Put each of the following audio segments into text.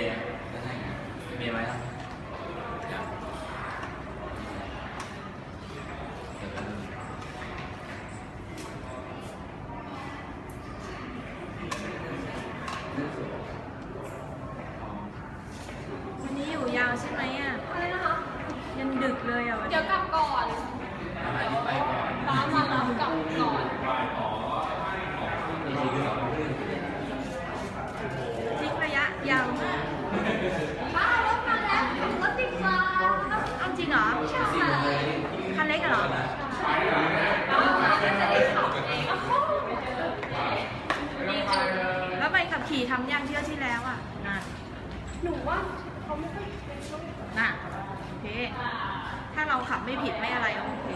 ย์ก็ใช่ไงเมย์ไว้แล้วอยากเดี๋ยวกันวันนี้อยู่ยาวใช่ไหมอะอะไรนะคะยันดึกเลยอะวันเดี๋นี้ยวกลับก่อนอาหารที่ไปก่อนตามมารับกลับก่อนอีกที คือสองครึ่งทิ้งระยะยาวมากป้ารถมาแล้วรถติดมาเอาจริงเหรอสี่โมงเลยคันเล็กเหรอป้ามาก็จะได้ขับเองโอ้โหดีจังแล้วใบขับขี่ทำยังเที่ยวที่แล้วอะน่ะหนูว่าเขาไม่ค่อยเป็นช่วงน่ะโอเค ถ้าเราขับไม่ผิดไม่อะไรโอเค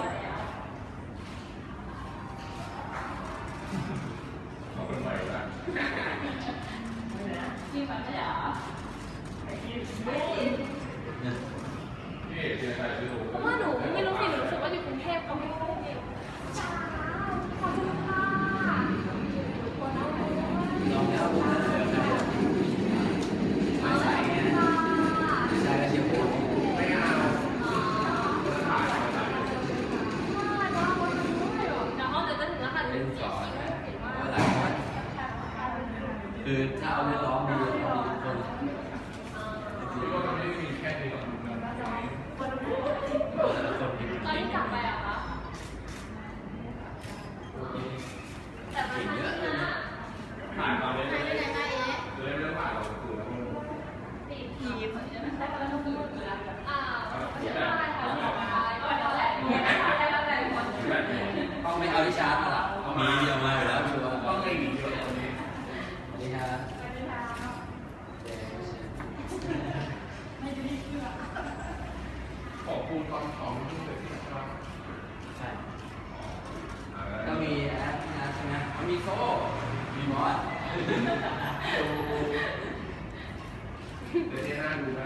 เพราะว่า คือถ้าเอาเรื่องร้องดีร้องดีทุกคนตอนที่กลับไปอะคะแต่มาทางนี้นะหายไปไหนมาเอ๊ะทีมอ่าได้ค่ะได้แหละได้แล้วแหละคนต้องไม่เอาที่ชาร์จมาหรอมีเดียวมาอยู่แล้วชัวร์ต้องไม่มีเดียวสวัสดีครับ ขอบคุณตอนของที่เกิดขึ้นครับใช่ก็มีแอปนะใช่ไหมมีโซ่มีมอสเดี๋ยวที่หน้าดูได้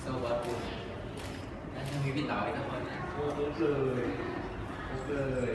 โซ่วัดปุ่นแล้วยังมีพี่เต๋ออีกทุกคนนะโอ้โหเลยโอ้เลย